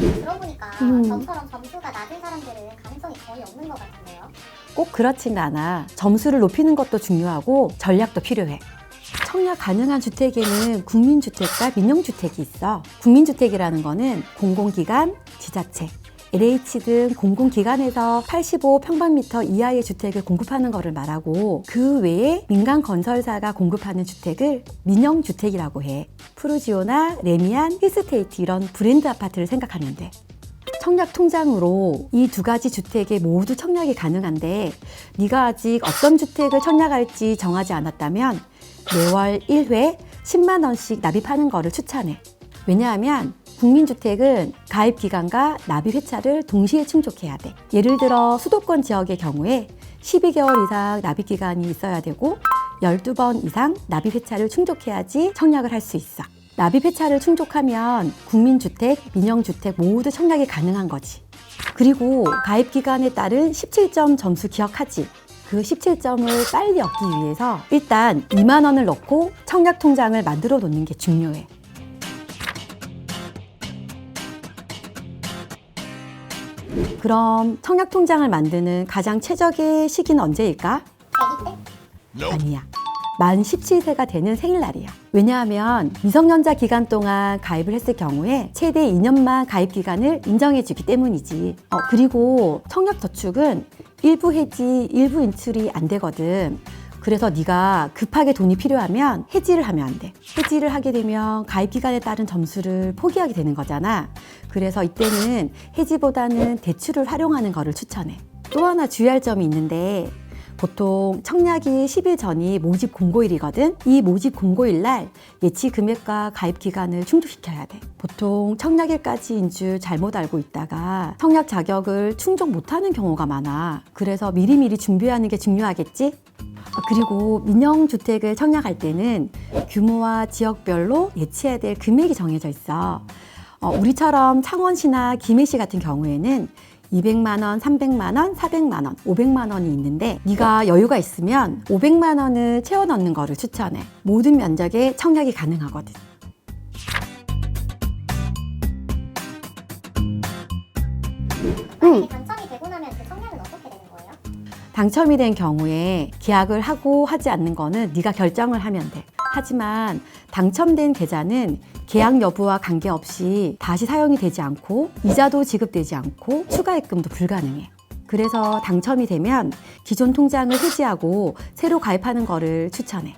들어보니까 음. 저처럼 점수가 낮은 사람들은 가능성이 거의 없는 것 같은데요. 꼭 그렇진 않아. 점수를 높이는 것도 중요하고 전략도 필요해. 청약 가능한 주택에는 국민주택과 민영주택이 있어. 국민주택이라는 거는 공공기관, 지자체, LH 등 공공기관에서 85평방미터 이하의 주택을 공급하는 것을 말하고 그 외에 민간 건설사가 공급하는 주택을 민영주택이라고 해. 푸르지오나 레미안, 힐스테이트 이런 브랜드 아파트를 생각하면 돼. 청약 통장으로 이 두 가지 주택에 모두 청약이 가능한데 네가 아직 어떤 주택을 청약할지 정하지 않았다면 매월 1회 10만 원씩 납입하는 거를 추천해. 왜냐하면 국민주택은 가입 기간과 납입 회차를 동시에 충족해야 돼. 예를 들어 수도권 지역의 경우에 12개월 이상 납입 기간이 있어야 되고 12번 이상 납입 회차를 충족해야지 청약을 할 수 있어. 납입 회차를 충족하면 국민주택, 민영주택 모두 청약이 가능한 거지. 그리고 가입 기간에 따른 17점 점수 기억하지. 그 17점을 빨리 얻기 위해서 일단 2만 원을 넣고 청약 통장을 만들어 놓는 게 중요해. 그럼 청약 통장을 만드는 가장 최적의 시기는 언제일까? 아니야. 만 17세가 되는 생일날이야. 왜냐하면 미성년자 기간 동안 가입을 했을 경우에 최대 2년만 가입 기간을 인정해주기 때문이지. 어, 그리고 청약저축은 일부 해지, 일부 인출이 안 되거든. 그래서 네가 급하게 돈이 필요하면 해지를 하면 안 돼. 해지를 하게 되면 가입 기간에 따른 점수를 포기하게 되는 거잖아. 그래서 이때는 해지보다는 대출을 활용하는 거를 추천해. 또 하나 주의할 점이 있는데 보통 청약이 10일 전이 모집 공고일이거든. 이 모집 공고일 날 예치 금액과 가입 기간을 충족시켜야 돼. 보통 청약일까지인 줄 잘못 알고 있다가 청약 자격을 충족 못하는 경우가 많아. 그래서 미리미리 준비하는 게 중요하겠지? 아, 그리고 민영주택을 청약할 때는 규모와 지역별로 예치해야 될 금액이 정해져 있어. 어, 우리처럼 창원시나 김해시 같은 경우에는 200만 원, 300만 원, 400만 원, 500만 원이 있는데 네가 여유가 있으면 500만 원을 채워 넣는 거를 추천해. 모든 면적에 청약이 가능하거든. 만 당첨이 된 경우에 계약을 하고 하지 않는 거는 네가 결정을 하면 돼. 하지만 당첨된 계좌는 계약 여부와 관계없이 다시 사용이 되지 않고 이자도 지급되지 않고 추가 입금도 불가능해. 그래서 당첨이 되면 기존 통장을 해지하고 새로 가입하는 거를 추천해.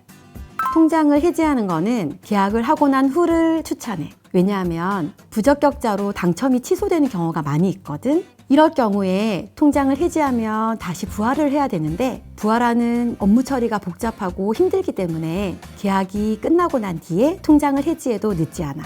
통장을 해지하는 거는 계약을 하고 난 후를 추천해. 왜냐하면 부적격자로 당첨이 취소되는 경우가 많이 있거든. 이럴 경우에 통장을 해지하면 다시 부활을 해야 되는데 부활하는 업무 처리가 복잡하고 힘들기 때문에 계약이 끝나고 난 뒤에 통장을 해지해도 늦지 않아.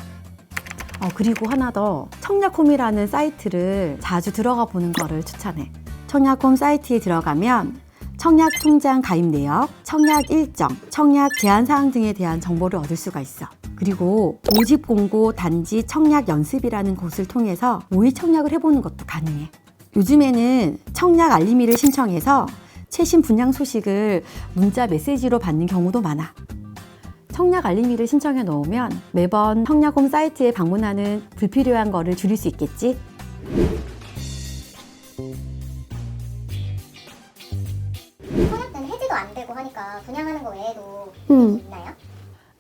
어, 그리고 하나 더 청약홈이라는 사이트를 자주 들어가 보는 거를 추천해. 청약홈 사이트에 들어가면 청약 통장 가입 내역, 청약 일정, 청약 제한 사항 등에 대한 정보를 얻을 수가 있어. 그리고 모집 공고 단지 청약 연습이라는 곳을 통해서 모의 청약을 해보는 것도 가능해. 요즘에는 청약 알림이를 신청해서 최신 분양 소식을 문자 메시지로 받는 경우도 많아. 청약 알림이를 신청해 놓으면 매번 청약홈 사이트에 방문하는 불필요한 거를 줄일 수 있겠지? 청약 때는 해지도 안 되고 하니까 분양하는 거 외에도 음. 있나요?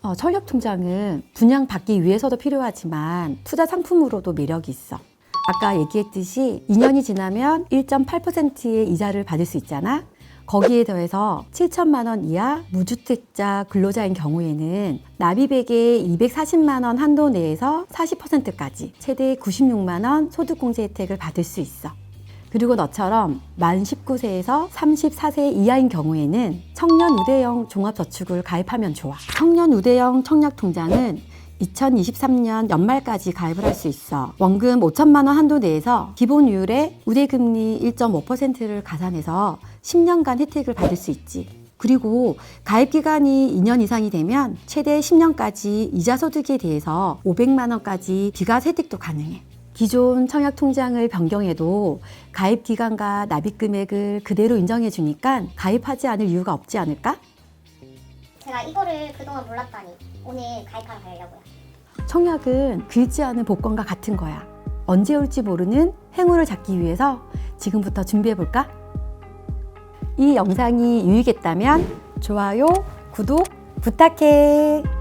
어, 철력 통장은 분양 받기 위해서도 필요하지만 투자 상품으로도 매력이 있어. 아까 얘기했듯이 2년이 지나면 1.8%의 이자를 받을 수 있잖아. 거기에 더해서 7천만 원 이하 무주택자 근로자인 경우에는 납입액의 240만 원 한도 내에서 40%까지 최대 96만 원 소득공제 혜택을 받을 수 있어. 그리고 너처럼 만 19세에서 34세 이하인 경우에는 청년 우대형 종합저축을 가입하면 좋아. 청년 우대형 청약통장은 2023년 연말까지 가입을 할 수 있어. 원금 5천만 원 한도 내에서 기본이율에 우대금리 1.5%를 가산해서 10년간 혜택을 받을 수 있지. 그리고 가입 기간이 2년 이상이 되면 최대 10년까지 이자 소득에 대해서 500만 원까지 비과세 혜택도 가능해. 기존 청약 통장을 변경해도 가입 기간과 납입 금액을 그대로 인정해 주니까 가입하지 않을 이유가 없지 않을까? 제가 이거를 그동안 몰랐다니 오늘 가입하러 가려고요. 청약은 긁지 않은 복권과 같은 거야. 언제 올지 모르는 행운을 잡기 위해서 지금부터 준비해 볼까? 이 영상이 유익했다면 좋아요, 구독 부탁해.